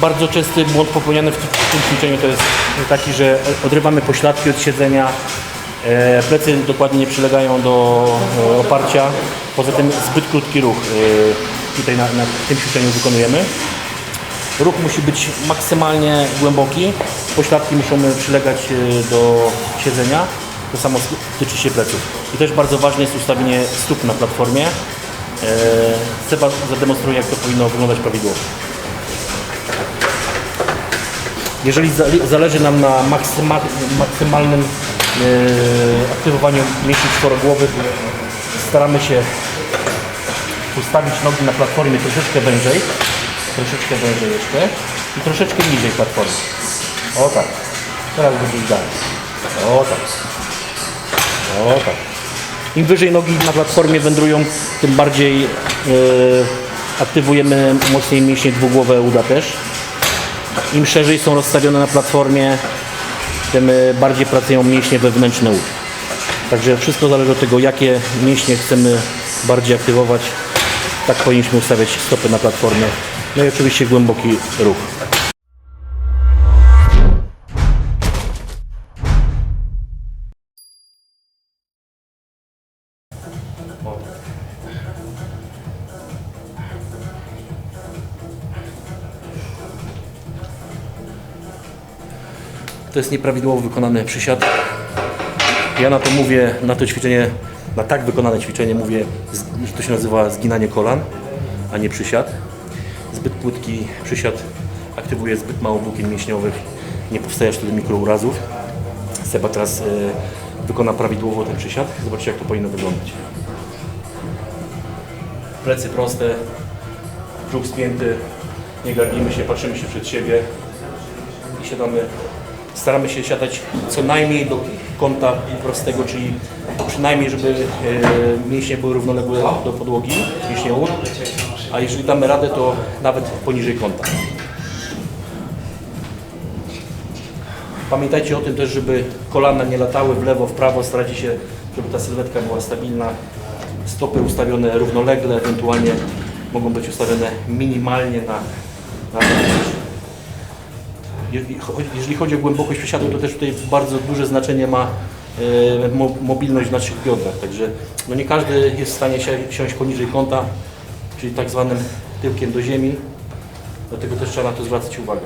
Bardzo częsty błąd popełniany w tym, ćwiczeniu to jest taki, że odrywamy pośladki od siedzenia, e, plecy dokładnie nie przylegają do e, oparcia, poza tym zbyt krótki ruch e, tutaj na, na tym ćwiczeniu wykonujemy. Ruch musi być maksymalnie głęboki, pośladki muszą przylegać do siedzenia, to samo tyczy się pleców. I też bardzo ważne jest ustawienie stóp na platformie. E, Seba zademonstruje jak to powinno wyglądać prawidłowo. Jeżeli zale- zależy nam na maksyma, maksymalnym e, aktywowaniu mięśni czworogłowych, staramy się ustawić nogi na platformie troszeczkę wężej, troszeczkę wężej jeszcze i troszeczkę niżej platformy. O tak. Teraz będzie idealnie. O tak. O tak. Im wyżej nogi na platformie wędrują, tym bardziej e, aktywujemy mocniej mięśnie dwugłowe uda też. Im szerzej są rozstawione na platformie, tym e, bardziej pracują mięśnie wewnętrzne ud. Także wszystko zależy od tego, jakie mięśnie chcemy bardziej aktywować. Tak powinniśmy ustawiać stopy na platformie. No i oczywiście głęboki ruch. To jest nieprawidłowo wykonany przysiad. Ja na to mówię, na to ćwiczenie, na tak wykonane ćwiczenie mówię, że to się nazywa zginanie kolan, a nie przysiad. Zbyt płytki przysiad aktywuje zbyt mało włókien mięśniowych, nie powstaje wtedy mikrourazów. Seba teraz e, wykona prawidłowo ten przysiad. Zobaczcie jak to powinno wyglądać. Plecy proste, brzuch spięty, nie gardnimy się, patrzymy się przed siebie i siadamy. Staramy się siadać co najmniej do kąta prostego, czyli przynajmniej, żeby e, mięśnie były równoległe do podłogi, mięśnie ud, a jeżeli damy radę, to nawet poniżej kąta. Pamiętajcie o tym też, żeby kolana nie latały w lewo, w prawo, starajcie się, żeby ta sylwetka była stabilna, stopy ustawione równolegle, ewentualnie mogą być ustawione minimalnie na, na jeżeli chodzi- o głębokość przysiadu, to też tutaj bardzo duże znaczenie ma e, mo- mobilność w naszych biodrach. Także no nie każdy jest w stanie si- siąść poniżej kąta, czyli tak zwanym tyłkiem do ziemi. Dlatego też trzeba na to zwracać uwagę.